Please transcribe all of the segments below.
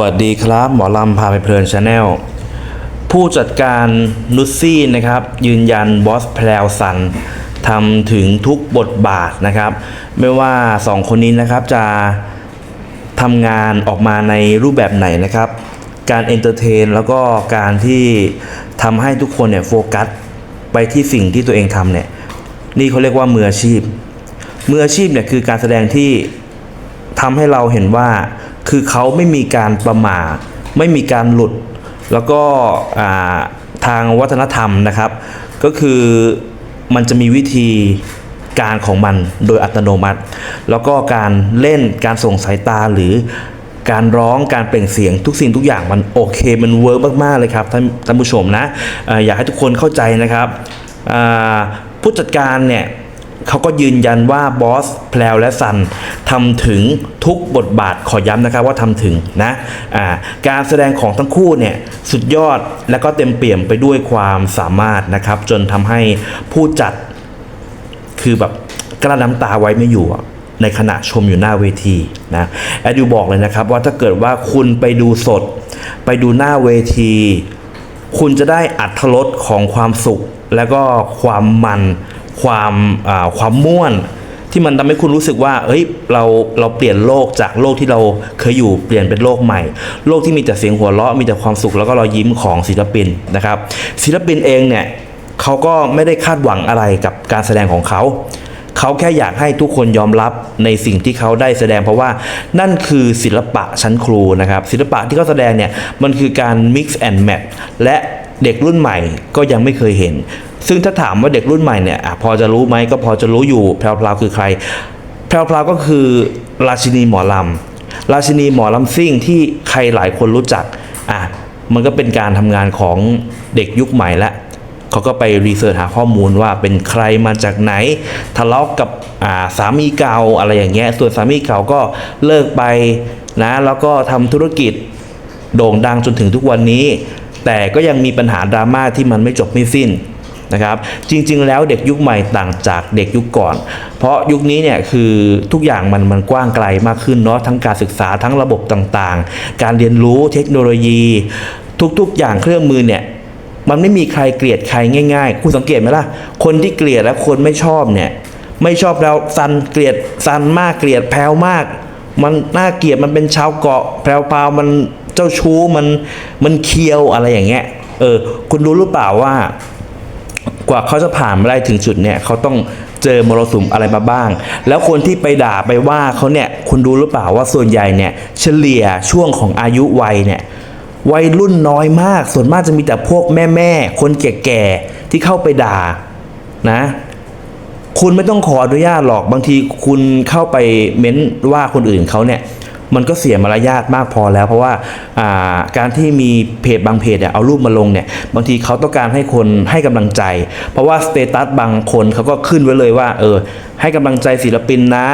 วัสดีครับ หมอลำพาไปเพลินชาแนลผู้จัดการนุชซี่นะครับ ยืนยันบอสแพลวสันทำถึงทุกบทบาทนะครับ ไม่ว่าสองคนนี้นะครับจะทำงานออกมาในรูปแบบไหนนะครับ การเอนเตอร์เทนแล้วก็การที่ทำให้ทุกคนเนี่ยโฟกัสไปที่สิ่งที่ตัวเองทำเนี่ยนี่เขาเรียกว่ามืออาชีพมืออาชีพเนี่ยคือการแสดงที่ทำให้เราเห็นว่า คือเขาไม่มีการประมาทไม่มีการหลุด แล้วก็ทางวัฒนธรรมนะครับ ก็คือมันจะมีวิธีการของมันโดยอัตโนมัติ แล้วก็การเล่นการส่งสายตาหรือการร้องการเปล่งเสียงทุกสิ่งทุกอย่างมันโอเคมันเวิร์กมาก ๆ เลยครับท่านท่านผู้ชมนะออยากให้ทุกคนเข้าใจนะครับผู้จัดการเนี่ย เขาก็ยืนยันว่าบอสแพลวและซันทำถึงทุกบทบาทขอย้ำนะครับว่าทำถึงนะอ่าการแสดงของทั้งคู่เนี่ยสุดยอดและก็เต็มเปี่ยมไปด้วยความสามารถนะครับ จนทำให้ผู้จัดคือแบบกลั้นน้ำตาไว้ไม่อยู่ในขณะชมอยู่หน้าเวทีนะแอดดิวบอกเลยนะครับว่าถ้าเกิดว่าคุณไปดูสด ไปดูหน้าเวที คุณจะได้อัตรสของความสุข แล้วก็ความมัน ความความม่วนที่มันทำให้คุณรู้สึกว่าเอ้ย เราเราเปลี่ยนโลกจากโลกที่เราเคยอยู่เปลี่ยนเป็นโลกใหม่ โลกที่มีแต่เสียงหัวเราะมีแต่ความสุขแล้วก็รอยยิ้มของศิลปินนะครับ ศิลปินเองเนี่ยเขาก็ไม่ได้คาดหวังอะไรกับการแสดงของเขาเขาแค่อยากให้ทุกคนยอมรับในสิ่งที่เขาได้แสดงเพราะว่านั่นคือศิลปะชั้นครูนะครับศิลปะที่เขาแสดงเนี่ยมันคือการ mix and match และเด็กรุ่นใหม่ก็ยังไม่เคยเห็น ซึ่งถ้าถามว่าเด็กรุ่นใหม่เนี่ยอพอจะรู้ไหมก็พอจะรู้อยู่แพรวๆคือใคร แพรวๆก็คือราชินีหมอลำราชินีหมอลำซิ่งที่ใครหลายคนรู้จักอะมันก็เป็นการทำงานของเด็กยุคใหม่ละเขาก็ไปรีเสิร์ชหาข้อมูลว่าเป็นใครมาจากไหน ทะเลาะกับาสามีเก่าอะไรอย่างเงี้ยส่วนสามีเก่าก็เลิกไปนะแล้วก็ทำธุรกิจโด่งดังจนถึงทุกวันนี้ แต่ก็ยังมีปัญหาดราม่าที่มันไม่จบไม่สิ้น นะครับ จริง ๆ แล้วเด็กยุคใหม่ต่างจากเด็กยุคก่อน เพราะยุคนี้เนี่ยคือทุกอย่างมันมันกว้างไกลมากขึ้นเนาะทั้งการศึกษาทั้งระบบต่างๆ การเรียนรู้เทคโนโลยี ทุกๆ อย่างเครื่องมือเนี่ยมันไม่มีใครเกลียดใครง่าย ๆ คุณสังเกตไหมล่ะ คนที่เกลียดและคนไม่ชอบเนี่ยไม่ชอบแล้วซันเกลียดซันมากเกลียดแพรวมาก มันน่าเกลียดมันเป็นชาวเกาะแพรวพาวมันเจ้าชู้มันมันเคียวอะไรอย่างเงี้ยเออคุณรู้หรือเปล่าว่า กว่าเขาจะผ่านมาได้ถึงจุดเนี่ยเขาต้องเจอมรสุมอะไรมาบ้าง แล้วคนที่ไปด่าไปว่าเขาเนี่ยคุณรู้หรือเปล่าว่าส่วนใหญ่เนี่ยเฉลี่ยช่วงของอายุวัยเนี่ยวัยรุ่นน้อยมาก ส่วนมากจะมีแต่พวกแม่แม่คนแก่ๆที่เข้าไปด่านะ คุณไม่ต้องขออนุญาตหรอกบางทีคุณเข้าไปเม้นว่าคนอื่นเขาเนี่ย มันก็เสียมารยาทมากพอแล้ว เพราะว่าาการที่มีเพจบางเพจเนี่ยเอารูปมาลงเนี่ยบางทีเขาต้องการให้คนให้กำลังใจ เพราะว่าสเตตัสบางคนเขาก็ขึ้นไว้เลยว่าเออให้กำลังใจศิลปินนะ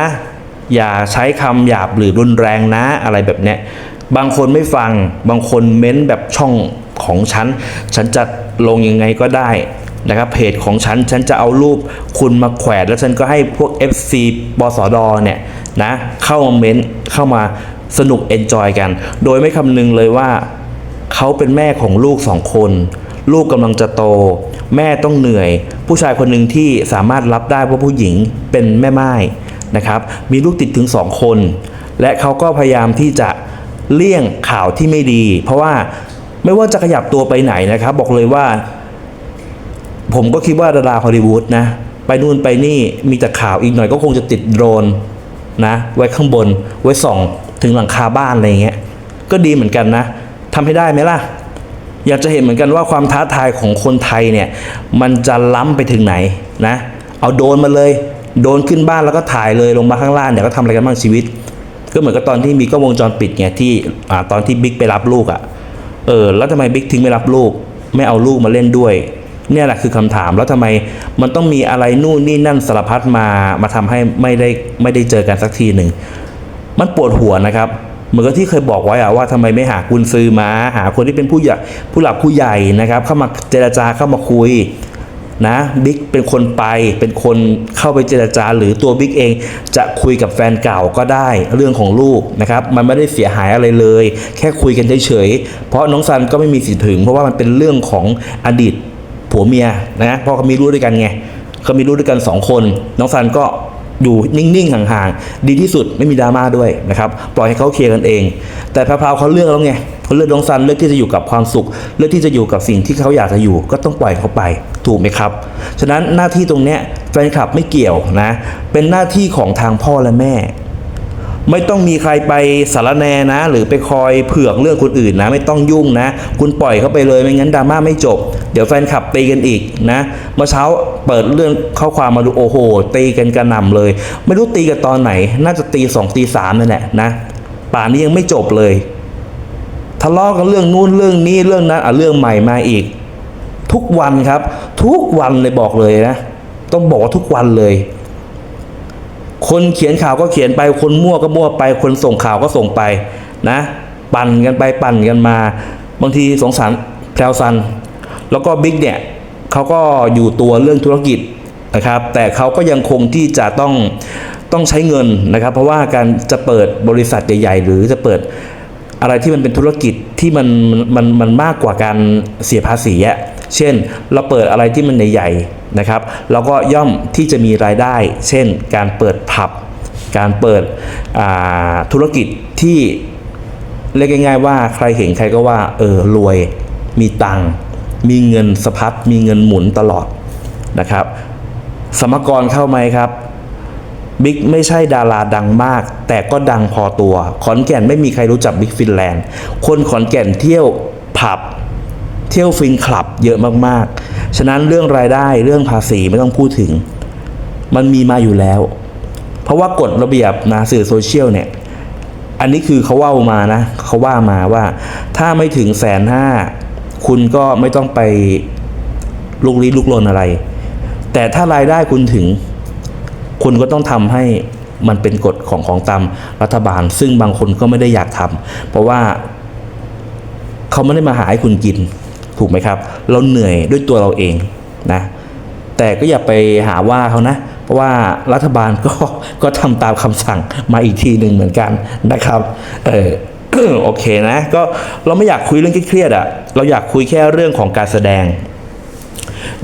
อย่าใช้คำหยาบหรือรุนแรงนะอะไรแบบเนี้ยบางคนไม่ฟังบางคนเม้นแบบช่องของฉัน ฉันจะลงยังไงก็ได้นะครับเพจของฉัน ฉันจะเอารูปคุณมาแขวนแล้วฉันก็ให้พวก FC บสดเนี่ย นะเข้ามาเม้นเข้ามาสนุกเอนจอยกัน โดยไม่คำนึงเลยว่าเขาเป็นแม่ของลูกสองคน ลูกกำลังจะโต แม่ต้องเหนื่อย ผู้ชายคนหนึ่งที่สามารถรับได้ว่าผู้หญิงเป็นแม่ไม้นะครับมีลูกติดถึงสองคน และเขาก็พยายามที่จะเลี่ยงข่าวที่ไม่ดี เพราะว่าไม่ว่าจะขยับตัวไปไหนนะครับ บอกเลยว่า ผมก็คิดว่าดาราฮอลลีวูดนะ ไปนู่นไปนี่มีแต่ข่าวอีกหน่อยก็คงจะติดโดรน นะ ไว้ข้างบน ไว้ส่องถึงหลังคาบ้านอะไรเงี้ย ก็ดีเหมือนกันนะทำให้ได้ไหมล่ะ อยากจะเห็นเหมือนกันว่าความท้าทายของคนไทยเนี่ย มันจะล้ำไปถึงไหนนะ เอาโดนมาเลย โดนขึ้นบ้านแล้วก็ถ่ายเลยลงมาข้างล่างเดี๋ยวก็ทำอะไรกันบ้างชีวิต ก็เหมือนกับตอนที่มีกล้องวงจรปิดไงที่อ่ตอนที่บิ๊กไปรับลูกอะ่ะ เออ แล้วทำไมบิ๊กทิ้งไม่รับลูก ไม่เอาลูกมาเล่นด้วย เนี่ยแหละคือคำถามแล้วทำไมมันต้องมีอะไรนู่นนี่นั่นสารพัดมามาทำให้ไม่ได้ไม่ได้เจอกันสักทีหนึ่งมันปวดหัวนะครับเหมือนกับที่เคยบอกไว้อะว่าทำไมไม่หากุญซือมา หาคนที่เป็นผู้ใหญ่ผู้หลักผู้ใหญ่นะครับ เข้ามาเจรจาเข้ามาคุยนะบิ๊กเป็นคนไปเป็นคนเข้าไปเจรจาหรือตัวบิ๊กเองจะคุยกับแฟนเก่าก็ได้เรื่องของลูกนะครับ มันไม่ได้เสียหายอะไรเลย แค่คุยกันเฉยๆเพราะน้องซันก็ไม่มีสิทธิ์ถึง เพราะว่ามันเป็นเรื่องของอดีต ผัวเมียนะพราะเขามีลูกด้วยกันไงเขามีลูกด้วยกันสองคน น้องซันก็อยู่นิ่งๆห่างๆ ดีที่สุดไม่มีดราม่าด้วยนะครับปล่อยให้เขาเคลียร์กันเอง แต่พราวเขาเลือกแล้วไงเขาเลือกน้องซันเลือกที่จะอยู่กับความสุข เลือกที่จะอยู่กับสิ่งที่เขาอยากจะอยู่ ก็ต้องปล่อยเขาไปถูกไหมครับ ฉะนั้นหน้าที่ตรงเนี้ยแฟนคลับไม่เกี่ยวนะเป็นหน้าที่ของทางพ่อและแม่ ไม่ต้องมีใครไปสารแนนะ หรือไปคอยเผือกเรื่องคนอื่นนะ ไม่ต้องยุ่งนะ คุณปล่อยเขาไปเลยไม่งั้นดราม่าไม่จบ เดี๋ยวแฟนคลับตีกันอีกนะเมื่อเช้าเปิดเรื่องข้อความมาดูโอ้โหตีกันกระหน่ำเลย ไม่รู้ตีกันตอนไหน น่าจะตีสองตีสามนั่นแหละนะป่านนี้ยังไม่จบเลย ทะเลาะกันเรื่องนู้นเรื่องนี้เรื่องนั้นอะเรื่องใหม่มาอีก ทุกวันครับ ทุกวันเลยบอกเลยนะ ต้องบอกว่าทุกวันเลย คนเขียนข่าวก็เขียนไป คนมั่วก็มั่วไป คนส่งข่าวก็ส่งไปนะ ปั่นกันไปปั่นกันมา บางทีสงสารแพรวซัน แล้วก็บิ๊กเนี่ยเขาก็อยู่ตัวเรื่องธุรกิจนะครับ แต่เขาก็ยังคงที่จะต้องต้องใช้เงินนะครับ เพราะว่าการจะเปิดบริษัทใหญ่ ๆ หรือจะเปิดอะไรที่มันเป็นธุรกิจที่มันมันมันมากกว่าการเสียภาษีอะ เช่น เราเปิดอะไรที่มันใหญ่ๆนะครับเราก็ย่อมที่จะมีรายได้ เช่น การเปิดผับ การเปิดธุรกิจที่เรียกง่ายๆว่าใครเห็นใครก็ว่าเออรวยมีตังมีเงินสะพัดมีเงินหมุนตลอดนะครับ สมกรเข้าไหมครับบิ๊กไม่ใช่ดาราดังมาก แต่ก็ดังพอตัว ขอนแก่นไม่มีใครรู้จักบิ๊กฟินแลนด์ คนขอนแก่นเที่ยวผับ เที่ยวฟินคลับเยอะมากๆ ฉะนั้นเรื่องรายได้เรื่องภาษีไม่ต้องพูดถึง มันมีมาอยู่แล้ว เพราะว่ากฎระเบียบนะสื่อโซเชียลเนี่ย อันนี้คือเขาว่ามานะเขาว่ามาว่า ถ้าไม่ถึงแสนห้าคุณก็ไม่ต้องไปลุกลี้ลุกลนอะไร แต่ถ้ารายได้คุณถึง คุณก็ต้องทำให้มันเป็นกฎของของตามรัฐบาล ซึ่งบางคนก็ไม่ได้อยากทำเพราะว่าเขาไม่ได้มาหาให้คุณกิน ถูกไหมครับ เราเหนื่อยด้วยตัวเราเองนะแต่ก็อย่าไปหาว่าเขานะ เพราะว่ารัฐบาลก็ก็ทำตามคำสั่งมาอีกทีหนึ่งเหมือนกันนะครับเออโอเคนะ ก็เราไม่อยากคุยเรื่องเครียดอะ่ะเราอยากคุยแค่เรื่องของการแสดง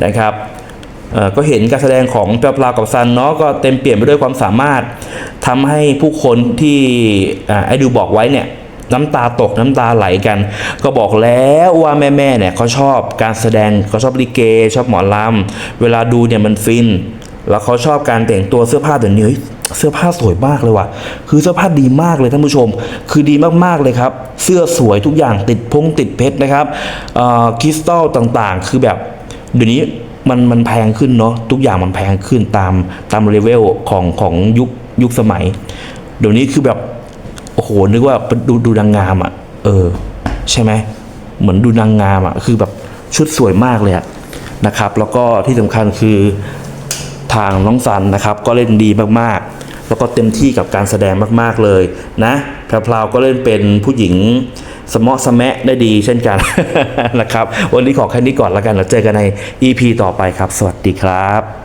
นะครับก็เห็นการแสดงของเปลาปลากับซันเนาะก็เต็มเปลี่ยนไปด้วยความสามารถทำให้ผู้คนที่ไอ้ดูบอกไว้เนี่ย น้ำตาตกน้ำตาไหลกัน ก็บอกแล้วว่าแม่ๆเนี่ยเขาชอบการแสดงเขาชอบลิเก ชอบหมอลำเวลาดูเนี่ยมันฟิน แล้วเขาชอบการแต่งตัวเสื้อผ้าแต่นี้ยเสื้อผ้าสวยมากเลยว่ะ คือเสื้อผ้าดีมากเลยท่านผู้ชม คือดีมากๆเลยครับ เสื้อสวยทุกอย่างติดพงติดเพชรนะครับคริสตัลต่างๆ คือแบบเดี๋ยวนี้มันมันแพงขึ้นเนาะทุกอย่างมันแพงขึ้นตามตามเลเวลของของยุคยุคสมัย เดี๋ยวนี้คือแบบ โอ้โหนึกว่าดูดูนางงามอะ่ะ เออ ใช่ไหมเหมือนดูนางงามอะ่ะคือแบบชุดสวยมากเลยอะนะครับ แล้วก็ที่สำคัญคือทางน้องซันนะครับ ก็เล่นดีมากๆ แล้วก็เต็มที่กับการแสดงมากๆเลยนะแพรวก็เล่นเป็นผู้หญิงสมอสมะได้ดีเช่นกันนะครับ วันนี้ขอแค่นี้ก่อนแล้วกันแล้วเจอกันใน EP ต่อไปครับ สวัสดีครับ